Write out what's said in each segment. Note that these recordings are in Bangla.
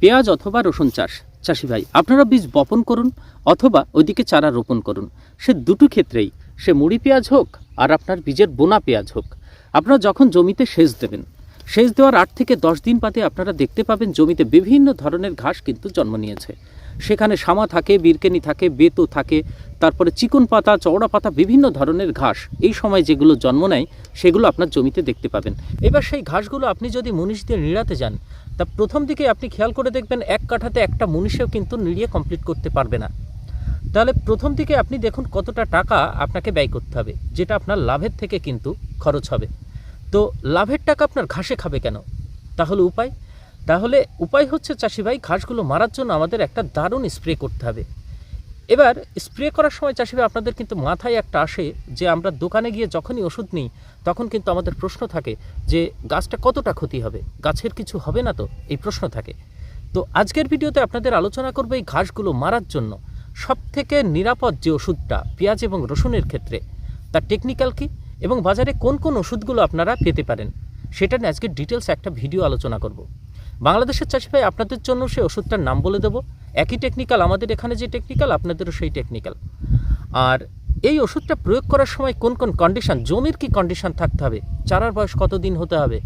পেঁয়াজ অথবা রসুন চাষ। চাষি ভাই, আপনারা বীজ বপন করুন অথবা ওইদিকে চারা রোপণ করুন। সে দুটো ক্ষেত্রেই, সে মুড়ি পেঁয়াজ হোক আর আপনার বীজের বোনা পেঁয়াজ হোক। আপনারা যখন জমিতে সেচ দেবেন, সেচ দেওয়ার আট থেকে দশ দিন বাদে আপনারা দেখতে পাবেন জমিতে বিভিন্ন ধরনের ঘাস কিন্তু জন্ম নিয়েছে। সেখানে সামা থাকে, বিরকেনি থাকে, বেতো থাকে, তারপরে চিকন পাতা, চওড়া পাতা, বিভিন্ন ধরনের ঘাস। এই সময় যেগুলো জন্ম নেয়, সেগুলো আপনার জমিতে দেখতে পাবেন। এবার সেই ঘাসগুলো আপনি যদি মুনিশ দিয়ে নিড়াতে যান তা প্রথম দিকে আপনি খেয়াল করে দেখবেন এক কাঠাতে একটা মনীষেও কিন্তু নিড়িয়ে কমপ্লিট করতে পারবে না। তাহলে প্রথম দিকে আপনি দেখুন কতটা টাকা আপনাকে ব্যয় করতে হবে, যেটা আপনার লাভের থেকে কিন্তু খরচ হবে। তো লাভের টাকা আপনার ঘাসে খাবে কেন? তাহলে উপায়? তাহলে উপায় হচ্ছে চাষি ভাই ঘাসগুলো মারার জন্য আমাদের একটা দারুণ স্প্রে করতে হবে। এবার স্প্রে করার সময় চাষি আপনাদের কিন্তু মাথায় একটা আসে যে আমরা দোকানে গিয়ে যখনই ওষুধ নিই, তখন কিন্তু আমাদের প্রশ্ন থাকে যে গাছটা কতটা ক্ষতি হবে? গাছের কিছু হবে না তো? এই প্রশ্ন থাকে। তো আজকের ভিডিওতে আপনাদের আলোচনা করব এই ঘাসগুলো মারার জন্য। সব থেকে নিরাপদ যে ওষুধটা, পেঁয়াজ এবং রসুনের ক্ষেত্রে, তার টেকনিক্যাল কি এবং বাজারে কোন কোন ওষুধগুলো আপনারা পেতে পারেন? সেটা নিয়ে আজকে ডিটেলস একটা ভিডিও আলোচনা করব। বাংলাদেশের চাষি ভাই আপনাদের জন্য সেই ওষুধটার নাম বলে দেবো। একই টেকনিক্যাল আমাদের এখানে যে টেকনিক্যাল আপনাদেরও সেই টেকনিক্যাল আর এই ওষুধটা প্রয়োগ করার সময় কোন কোন কন্ডিশন জমির কি কন্ডিশন থাকতে হবে, চারার বয়স কতদিন হতে হবে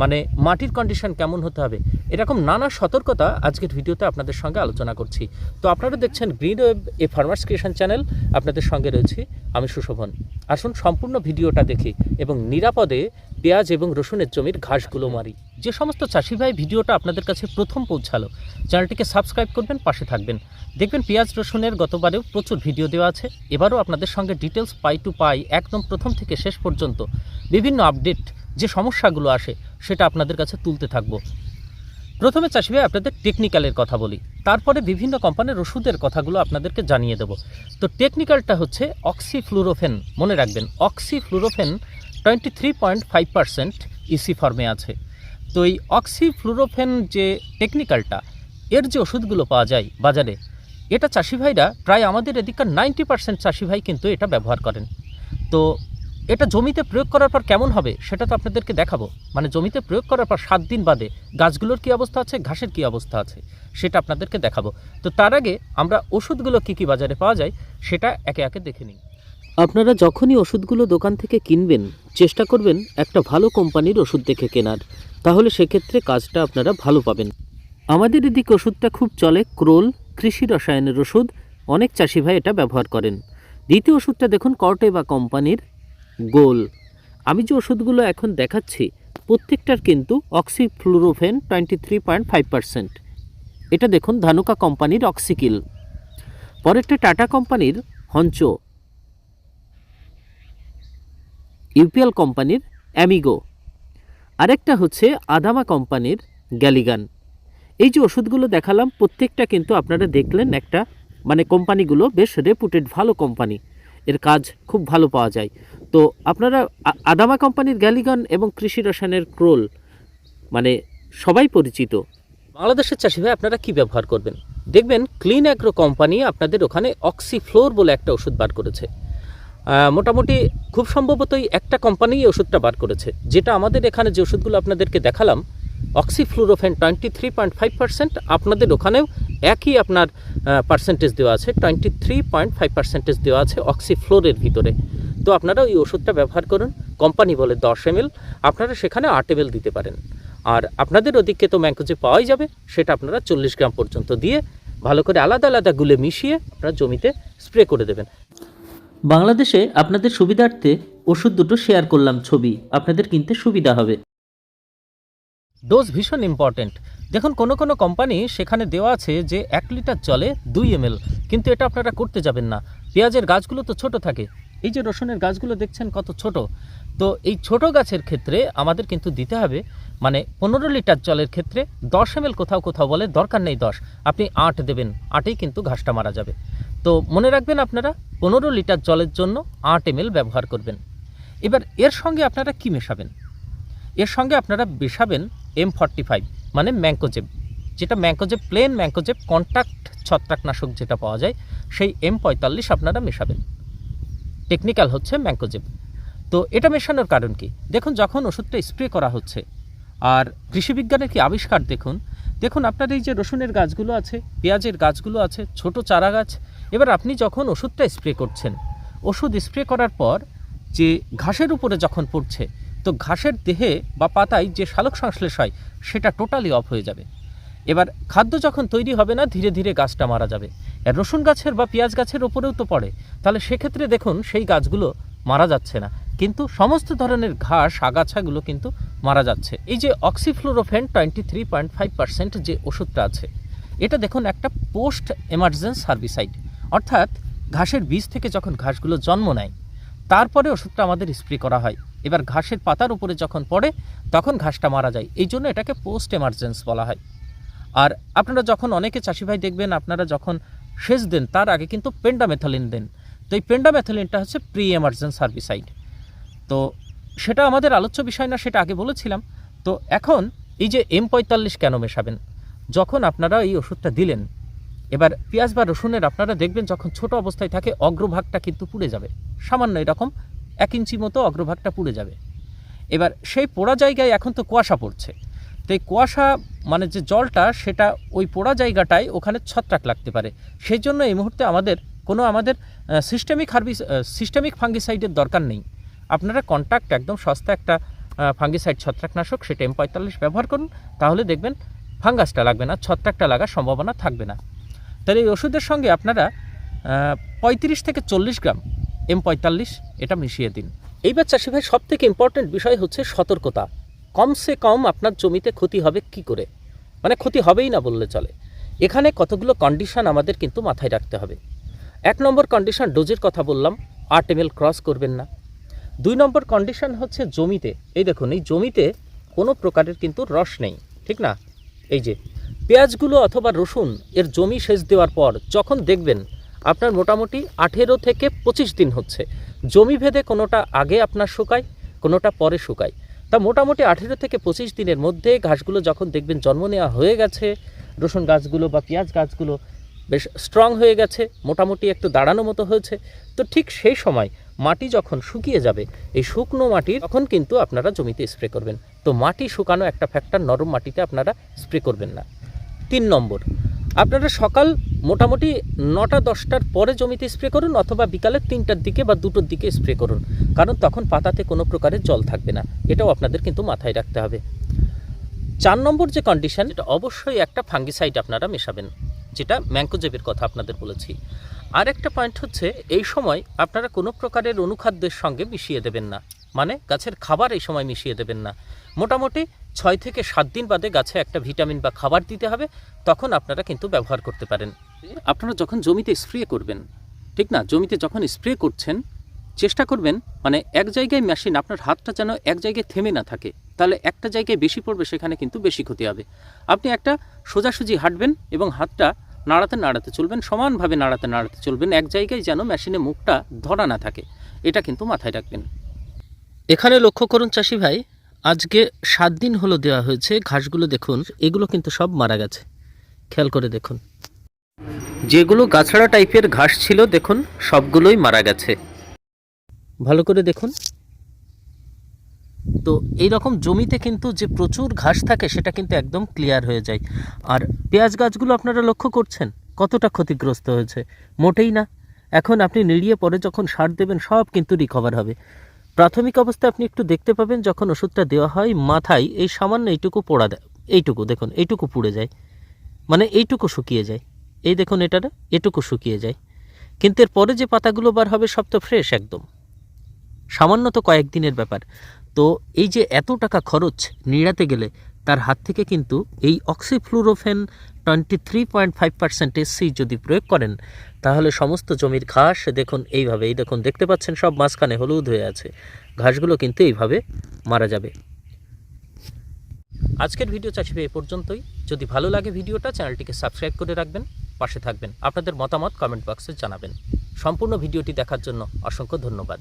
মানে মাটির কন্ডিশন কেমন হতে হবে, এরকম নানা সতর্কতা আজকের ভিডিওতে আপনাদের সঙ্গে আলোচনা করছি। তো আপনারা দেখছেন green web a farmers creation channel আপনাদের সঙ্গে রয়েছি আমি সুশোভন। আসুন সম্পূর্ণ ভিডিওটা দেখি এবং নিরাপদে পেঁয়াজ এবং রসুনের জমির ঘাসগুলো মারি। যে সমস্ত চাষি ভাই ভিডিওটা আপনাদের কাছে প্রথম পৌঁছালো, চ্যানেলটিকে সাবস্ক্রাইব করবেন, পাশে থাকবেন। দেখবেন পেঁয়াজ, রসুনের গতবারেও প্রচুর ভিডিও দেওয়া আছে, এবারও আপনাদের সঙ্গে ডিটেলস পাই টু পাই একদম প্রথম থেকে শেষ পর্যন্ত বিভিন্ন আপডেট, যে সমস্যাগুলো আসে, সেটা আপনাদের কাছে তুলতে থাকব। প্রথমে চাষি ভাই আপনাদের টেকনিক্যালের কথা বলি, তারপরে বিভিন্ন কোম্পানির ওষুধের কথাগুলো আপনাদেরকে জানিয়ে দেবো। তো টেকনিক্যালটা হচ্ছে অক্সিফ্লুরোফেন, মনে রাখবেন, oxyfluorfen twenty three point five percent EC ফর্মে আছে। তো এই অক্সিফ্লুরোফেন যে টেকনিক্যালটা এর যে ওষুধগুলো পাওয়া যায় বাজারে, এটা চাষি ভাইরা প্রায় আমাদের এদিককার নাইনটি পার্সেন্ট চাষি ভাই কিন্তু এটা ব্যবহার করেন। তো এটা জমিতে প্রয়োগ করার পর কেমন হবে সেটা তো আপনাদেরকে দেখাবো। মানে জমিতে প্রয়োগ করার পর সাত দিন বাদে গাছগুলোর কী অবস্থা আছে, ঘাসের কী অবস্থা আছে, সেটা আপনাদেরকে দেখাবো। তো তার আগে আমরা ওষুধগুলো কী কী বাজারে পাওয়া যায়, সেটা একে একে দেখে নিই। আপনারা যখনই ওষুধগুলো দোকান থেকে কিনবেন, চেষ্টা করবেন একটা ভালো কোম্পানির ওষুধ দেখে কেনার। তাহলে সেক্ষেত্রে কাজটা আপনারা ভালো পাবেন। আমাদের এদিকে ওষুধটা খুব চলে, ক্রোল, কৃষি রসায়নের ওষুধ। অনেক চাষি ভাই এটা ব্যবহার করেন। দ্বিতীয় ওষুধটা দেখুন, কর্টে বা কোম্পানির গোল। আমি যে ওষুধগুলো এখন দেখাচ্ছি, প্রত্যেকটার কিন্তু oxyfluorfen twenty three point five percent. এটা দেখুন, ধানুকা কোম্পানির অক্সিকিল। পরেরটা টাটা কোম্পানির হঞ্চো। ইউপিএল কোম্পানির অ্যামিগো। আরেকটা হচ্ছে আদামা কোম্পানির গ্যালিগান। এই যে ওষুধগুলো দেখালাম, প্রত্যেকটা কিন্তু আপনারা দেখলেন একটা মানে কোম্পানিগুলো বেশ রেপুটেড ভালো কোম্পানি। এর কাজ খুব ভালো পাওয়া যায়। তো আপনারা আদামা কোম্পানির গ্যালিগন এবং কৃষি রসায়নের ক্রোল মানে সবাই পরিচিত। বাংলাদেশের চাষি ভাই, আপনারা কি ব্যবহার করবেন? দেখবেন, ক্লিন অ্যাগ্রো কোম্পানি আপনাদের ওখানে অক্সিফ্লোর বলে একটা ওষুধ বার করেছে। মোটামুটি খুব সম্ভবতই একটা কোম্পানি এই ওষুধটা বার করেছে। যেটা আমাদের এখানে যে ওষুধগুলো আপনাদেরকে দেখালাম oxyfluorfen twenty three point five percent আপনাদের ওখানেও একই আপনার পার্সেন্টেজ দেওয়া আছে twenty three point five percentage দেওয়া আছে অক্সিফ্লোরের ভিতরে। তো আপনারা ওই ওষুধটা ব্যবহার করুন কোম্পানি বলে দশ এম আপনারা সেখানে আট এম দিতে পারেন। আর আপনাদের ওদিকে তো ম্যাঙ্কোজে পাওয়াই যাবে, সেটা আপনারা চল্লিশ গ্রাম পর্যন্ত দিয়ে ভালো করে আলাদা আলাদা গুলে মিশিয়ে আপনারা জমিতে স্প্রে করে দেবেন। বাংলাদেশে আপনাদের সুবিধার্থে ওষুধ দুটো শেয়ার করলাম ছবি। আপনাদের কিনতে সুবিধা হবে। ডোজ ভীষণ ইম্পর্ট্যান্ট দেখুন, কোনো কোনো কোম্পানি সেখানে দেওয়া আছে যে এক লিটার জলে দুই এম কিন্তু এটা আপনারা করতে যাবেন না। পেঁয়াজের গাছগুলো তো ছোট থাকে। এই যে রসুনের গাছগুলো দেখছেন কত ছোট। তো এই ছোট গাছের ক্ষেত্রে আমাদের কিন্তু দিতে হবে মানে পনেরো লিটার জলের ক্ষেত্রে দশ এম কোথাও কোথাও বলে দরকার নেই দশ। আপনি আট দেবেন, আটেই কিন্তু ঘাসটা মারা যাবে। তো মনে রাখবেন আপনারা, পনেরো লিটার জলের জন্য আট এম ব্যবহার করবেন। এবার এর সঙ্গে আপনারা কি মেশাবেন? এর সঙ্গে আপনারা মেশাবেন এম ফর্টি ফাইভ মানে ম্যাঙ্কোজেব যেটা ম্যাঙ্কোজেব প্লেন ম্যাঙ্কোজেব কন্ট্যাক্ট ছত্রাকনাশক যেটা পাওয়া যায়, সেই এম পঁয়তাল্লিশ আপনারা মেশাবেন। টেকনিক্যাল হচ্ছে ম্যাঙ্কোজেব তো এটা মেশানোর কারণ কি? দেখুন, যখন ওষুধটা স্প্রে করা হচ্ছে, আর কৃষিবিজ্ঞানের কি আবিষ্কার দেখুন দেখুন আপনার এই যে রসুনের গাছগুলো আছে, পেঁয়াজের গাছগুলো আছে, ছোট চারা গাছ এবার আপনি যখন ওষুধটা স্প্রে করছেন, ওষুধ স্প্রে করার পর যে ঘাসের উপরে যখন পড়ছে, তো ঘাসের দেহে বা পাতায় যে শালক সংশ্লেষ হয়, সেটা টোটালি অফ হয়ে যাবে। এবার খাদ্য যখন তৈরি হবে না, ধীরে ধীরে গাছটা মারা যাবে। আর রসুন গাছের বা পেঁয়াজ গাছের ওপরেও তো পড়ে। তাহলে সেক্ষেত্রে দেখুন, সেই গাছগুলো মারা যাচ্ছে না। কিন্তু সমস্ত ধরনের ঘাস, আগাছাগুলো কিন্তু মারা যাচ্ছে। এই যে oxyfluorfen twenty three point five percent যে ওষুধটা আছে, এটা দেখুন একটা পোস্ট এমার্জেন্স হার্বিসাইড অর্থাৎ ঘাসের বীজ থেকে যখন ঘাসগুলো জন্ম নেয়, তারপরে ওষুধটা আমাদের স্প্রে করা হয়। এবার ঘাসের পাতার উপরে যখন পড়ে, তখন ঘাসটা মারা যায়। এই জন্য এটাকে পোস্ট এমার্জেন্স বলা হয়। আর আপনারা যখন অনেকে চাষি ভাই দেখবেন, আপনারা যখন সেচ দেন, তার আগে কিন্তু পেন্ডামেথালিন দেন। তো এই পেন্ডামেথালিনটা হচ্ছে প্রি এমার্জেন্স হার্বিসাইড তো সেটা আমাদের আলোচ্য বিষয় না, সেটা আগে বলেছিলাম। তো এখন এই যে এম পঁয়তাল্লিশ কেন মেশাবেন? যখন আপনারা এই ওষুধটা দিলেন এবার পেঁয়াজ বা রসুনের আপনারা দেখবেন যখন ছোট অবস্থায় থাকে, অগ্রভাগটা কিন্তু পুড়ে যাবে। সামান্য এরকম এক ইঞ্চি মতো অগ্রভাগটা পুড়ে যাবে। এবার সেই পোড়া জায়গায় এখন তো কুয়াশা পড়ছে। তো এই কুয়াশা মানে যে জলটা, সেটা ওই পোড়া জায়গাটায় ওখানে ছত্রাক লাগতে পারে। সেই জন্য এই মুহূর্তে আমাদের কোনো আমাদের সিস্টেমিক হার্বিস সিস্টেমিক ফাঙ্গিসাইডের দরকার নেই। আপনারা কন্ট্যাক্ট একদম সস্তা একটা ফাঙ্গিসাইড ছত্রাকনাশক, সেটা এম পঁয়তাল্লিশ ব্যবহার করুন। তাহলে দেখবেন ফাঙ্গাসটা লাগবে না, ছত্রাকটা লাগার সম্ভাবনা থাকবে না। তাহলে এই ওষুধের সঙ্গে আপনারা পঁয়ত্রিশ থেকে চল্লিশ গ্রাম এম পঁয়তাল্লিশ, এটা মিশিয়ে দিন। এইবার চাষি ভাই সব থেকে ইম্পর্টেন্ট বিষয় হচ্ছে সতর্কতা। কমসে কম আপনার জমিতে ক্ষতি হবে কি করে? মানে ক্ষতি হবেই না বললে চলে। এখানে কতগুলো কন্ডিশন আমাদের কিন্তু মাথায় রাখতে হবে। এক নম্বর কন্ডিশন ডোজের কথা বললাম, আট এম ক্রস করবেন না। দুই নম্বর কন্ডিশন হচ্ছে জমিতে। এই দেখুন, এই জমিতে কোনো প্রকারের কিন্তু রস নেই, ঠিক না? এই যে পেঁয়াজগুলো অথবা রসুন এর জমি সেচ দেওয়ার পর যখন দেখবেন আপনার মোটামুটি আঠেরো থেকে পঁচিশ দিন হচ্ছে, জমি ভেদে কোনোটা আগে আপনার শুকায়, কোনোটা পরে শুকায়। তা মোটামুটি আঠেরো থেকে পঁচিশ দিনের মধ্যে ঘাসগুলো যখন দেখবেন জন্ম নেওয়া হয়ে গেছে, রসুন গাছগুলো বা পেঁয়াজ গাছগুলো বেশ স্ট্রং হয়ে গেছে, মোটামুটি একটু দাঁড়ানো মতো হয়েছে, তো ঠিক সেই সময় মাটি যখন শুকিয়ে যাবে, এই শুকনো মাটি তখন কিন্তু আপনারা জমিতে স্প্রে করবেন। তো মাটি শুকানো একটা ফ্যাক্টর নরম মাটিতে আপনারা স্প্রে করবেন না। তিন নম্বর। আপনারা সকাল মোটামুটি নটা, দশটার পরে জমিতে স্প্রে করুন অথবা বিকালের তিনটার দিকে বা দুটোর দিকে স্প্রে করুন। কারণ তখন পাতাতে কোনো প্রকারের জল থাকবে না। এটাও আপনাদের কিন্তু মাথায় রাখতে হবে। চার নম্বর যে কন্ডিশন এটা অবশ্যই একটা ফাঙ্গিসাইড আপনারা মেশাবেন, যেটা ম্যাঙ্কোজেবের কথা আপনাদের বলেছি। আর একটা পয়েন্ট হচ্ছে, এই সময় আপনারা কোনো প্রকারের অনুখাদ্যের সঙ্গে মিশিয়ে দেবেন না। মানে গাছের খাবার এই সময় মিশিয়ে দেবেন না। মোটামুটি ছয় থেকে সাত দিন বাদে গাছে একটা ভিটামিন বা খাবার দিতে হবে তখন আপনারা কিন্তু ব্যবহার করতে পারেন। আপনারা যখন জমিতে স্প্রে করবেন ঠিক না? জমিতে যখন স্প্রে করছেন চেষ্টা করবেন মানে এক জায়গায় মেশিন আপনার হাতটা যেন এক জায়গায় থেমে না থাকে তাহলে একটা জায়গায় বেশি পড়বে সেখানে কিন্তু বেশি ক্ষতি হবে। আপনি একটা সোজাসুজি হাঁটবেন এবং হাতটা নাড়াতে নাড়াতে চলবেন সমানভাবে নাড়াতে নাড়াতে চলবেন এক জায়গায় যেন মেশিনে মুখটা ধরা না থাকে। এটা কিন্তু মাথায় রাখবেন। এখানে লক্ষ্য করুন চাষি ভাই আজকে সাত দিন হলো দেওয়া হয়েছে, ঘাসগুলো দেখুন, এগুলো কিন্তু সব মারা গেছে। খেয়াল করে দেখুন। যেগুলো গাছড়া টাইপের ঘাস ছিল, দেখুন, সবগুলোই মারা গেছে। ভালো করে দেখুন। তো এই রকম জমিতে কিন্তু যে প্রচুর ঘাস থাকে, সেটা কিন্তু একদম ক্লিয়ার হয়ে যায়। আর পেঁয়াজ গাছগুলো আপনারা লক্ষ্য করছেন, কতটা ক্ষতিগ্রস্ত হয়েছে? মোটেই না। এখন আপনি নিড়িয়ে পরে যখন সার দেবেন, সব কিন্তু রিকভার হবে। প্রাথমিক অবস্থায় আপনি একটু দেখতে পাবেন যখন ওষুধটা দেওয়া হয় মাথায়, এই সামান্য এইটুকু পোড়া দেয় এইটুকু, দেখুন, এইটুকু পুড়ে যায়। মানে এইটুকু শুকিয়ে যায়। এই দেখুন এটাটা এটুকু শুকিয়ে যায়। কিন্তু এর পরে যে পাতাগুলো বার হবে সব তো ফ্রেশ একদম। সামান্য তো কয়েকদিনের ব্যাপার। তো এই যে এত টাকা খরচ, নিড়াতে গেলে তার হাত থেকে কিন্তু এই oxyfluorfen twenty three point five percent SC যদি প্রয়োগ করেন, তাহলে সমস্ত জমির ঘাস, দেখুন এইভাবে এই দেখুন, দেখতে পাচ্ছেন, সব মাঝখানে হলুদ হয়ে আছে। ঘাসগুলো কিন্তু এইভাবে মারা যাবে। আজকের ভিডিও চাষি এ পর্যন্তই। যদি ভালো লাগে ভিডিওটা, চ্যানেলটিকে সাবস্ক্রাইব করে রাখবেন, পাশে থাকবেন। আপনাদের মতামত কমেন্ট বক্সে জানাবেন। সম্পূর্ণ ভিডিওটি দেখার জন্য অসংখ্য ধন্যবাদ।